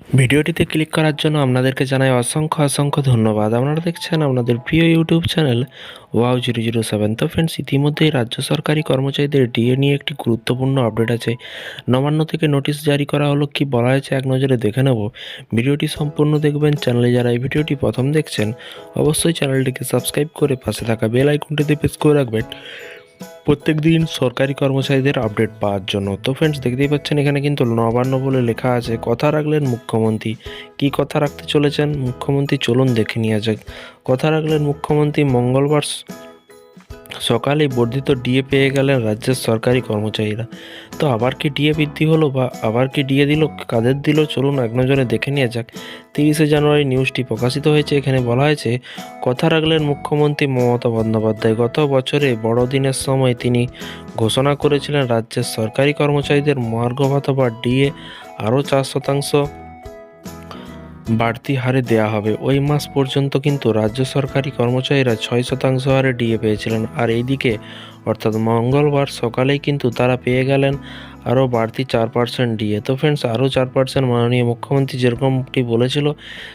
ভিডিওটিতে ক্লিক করার জন্য আপনাদেরকে জানাই অসংখ্য অসংখ্য ধন্যবাদ। আপনারা দেখছেন আপনাদের প্রিয় YouTube channel wow zero zero seven. তো ফ্রেন্ডস ইতিমধ্যেই রাজ্য সরকারি কর্মচারীদের ডিএ নিয়ে একটি গুরুত্বপূর্ণ আপডেট আছে। নবান্ন থেকে নোটিশ জারি করা হলো কি বলা হয়েছে এক নজরে দেখে নেব। ভিডিওটি সম্পূর্ণ দেখবেন, চ্যানেলে যারা এই ভিডিওটি প্রথম দেখছেন, অবশ্যই চ্যানেলটিকে সাবস্ক্রাইব করে পাশে থাকা বেল আইকনটিতে প্রেস করে রাখবেন। প্রত্যেক দিন সরকারি কর্মচারীদের আপডেট পাওয়ার জন্য। তো ফ্রেন্ডস দেখতেই পাচ্ছেন, এখানে কিন্তু নবান্ন বলে লেখা আছে, কথা রাখলেন মুখ্যমন্ত্রী। কি কথা রাখতে চলেছেন? মুখ্যমন্ত্রী চলুন দেখে নিয়ে যাক। কথা রাখলেন মুখ্যমন্ত্রী, মঙ্গলবার স- সকালেই বর্ধিত ডিএ পেয়ে গেলেন রাজ্যের সরকারি কর্মচারীরা। তো আবার কি ডিএ বৃদ্ধি হলো বা আবার কি ডিএ দিল? কাদের দিল? চলুন এক নজরে দেখে নেওয়া যাক। তিরিশে জানুয়ারি নিউজটি প্রকাশিত হয়েছে। এখানে বলা হয়েছে, কথা রাখলেন মুখ্যমন্ত্রী মমতা বন্দ্যোপাধ্যায়। গত বছরে বড়দিনের সময় তিনি ঘোষণা করেছিলেন, রাজ্যের সরকারি কর্মচারীদের মহার্ঘ ভাতা বা ডিএ আরও চার শতাংশ বাড়তি হারে দেয়া হবে। ওই মাস পর্যন্ত কিন্তু রাজ্য সরকারি কর্মচারীরা ছয় শতাংশ হারে ডিএ পেয়েছিলেন। আর এইদিকে, অর্থাৎ মঙ্গলবার সকালেই কিন্তু তারা পেয়ে গেলেন আরও বাড়তি চার পার্সেন্ট ডিএ। তো ফ্রেন্ডস আরও চার পার্সেন্ট মাননীয় মুখ্যমন্ত্রী যেরকমটি বলেছিল,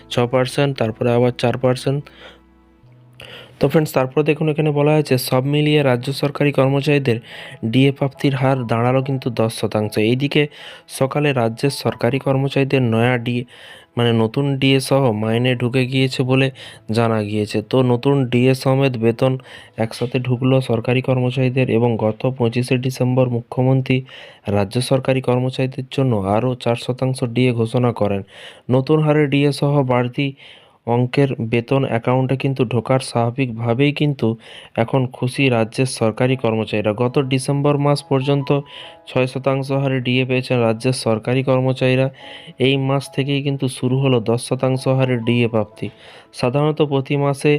ছ পার্সেন্ট, তারপরে আবার চার পার্সেন্ট। তো ফ্রেন্ডস তারপর দেখুন এখানে বলা হয়েছে, সব মিলিয়ে রাজ্য সরকারি কর্মচারীদের ডিএ প্রাপ্তির হার দাঁড়াল কিন্তু দশ শতাংশ। এইদিকে সকালে রাজ্যের সরকারি কর্মচারীদের নয়া ডিএ মানে নতুন ডিএ সহ মাইনে ঢুকে গিয়েছে বলে জানা গিয়েছে। তো নতুন ডিএ সমেত বেতন একসাথে ঢুকলো সরকারি কর্মচারীদের এবং গত পঁচিশে ডিসেম্বর মুখ্যমন্ত্রী রাজ্য সরকারি কর্মচারীদের জন্য আরও চার শতাংশ ডিএ ঘোষণা করেন। নতুন হারে ডিএ সহ বাড়তি অঙ্কের বেতন অ্যাকাউন্টে কিন্তু ঢোকার স্বাভাবিকভাবেই কিন্তু এখন খুশি রাজ্যের সরকারি কর্মচারীরা। গত ডিসেম্বর মাস পর্যন্ত ছয় শতাংশ হারে ডিএ পেয়েছেন রাজ্যের সরকারি কর্মচারীরা। এই মাস থেকেই কিন্তু শুরু হলো দশ শতাংশ হারে ডিএ প্রাপ্তি। সাধারণত প্রতি মাসে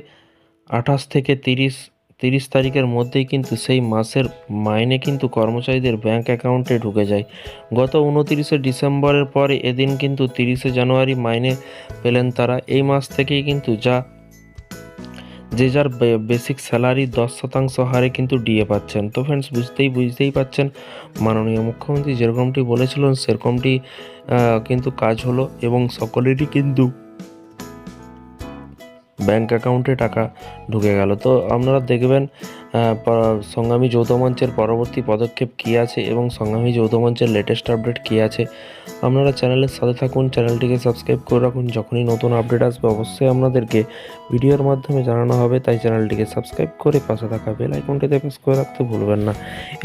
আঠাশ থেকে তিরিশ তিরিশ তারিখের মধ্যেই কিন্তু সেই মাসের মাইনে কিন্তু কর্মচারীদের ব্যাংক অ্যাকাউন্টে ঢুকে যায়। গত উনতিরিশে ডিসেম্বরের পরে এদিন কিন্তু তিরিশে জানুয়ারি মাইনে পেলেন তারা। এই মাস থেকেই কিন্তু যা, যে যার বেসিক স্যালারি দশ শতাংশ হারে কিন্তু ডিএ পাচ্ছেন। তো ফ্রেন্ডস বুঝতেই বুঝতেই পাচ্ছেন, মাননীয় মুখ্যমন্ত্রী যেরকমটি বলেছিলেন, সেরকমটি কিন্তু কাজ হলো এবং সকলেরই কিন্তু ব্যাংক অ্যাকাউন্টে টাকা ঢুকে গেল। তো আপনারা দেখবেন সংগ্রামী যৌথ মঞ্চের পরবর্তী পদক্ষেপ কী আছে এবং সংগ্রামী যৌথ মঞ্চের লেটেস্ট আপডেট কী আছে আপনারা চ্যানেলের সাথে থাকুন, চ্যানেলটিকে সাবস্ক্রাইব করে রাখুন। যখনই নতুন আপডেট আসবে, অবশ্যই আপনাদেরকে ভিডিওর মাধ্যমে জানানো হবে, তাই চ্যানেলটিকে সাবস্ক্রাইব করে পাশে থাকা বেল আইকনটিতে প্রেস করে রাখতে ভুলবেন না।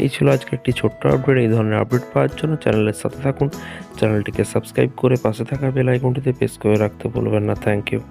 এই ছিল আজকে একটি ছোট্ট আপডেট এই ধরনের আপডেট পাওয়ার জন্য চ্যানেলের সাথে থাকুন, চ্যানেলটিকে সাবস্ক্রাইব করে পাশে থাকা বেল আইকনটিতে প্রেস করে রাখতে ভুলবেন না। Thank you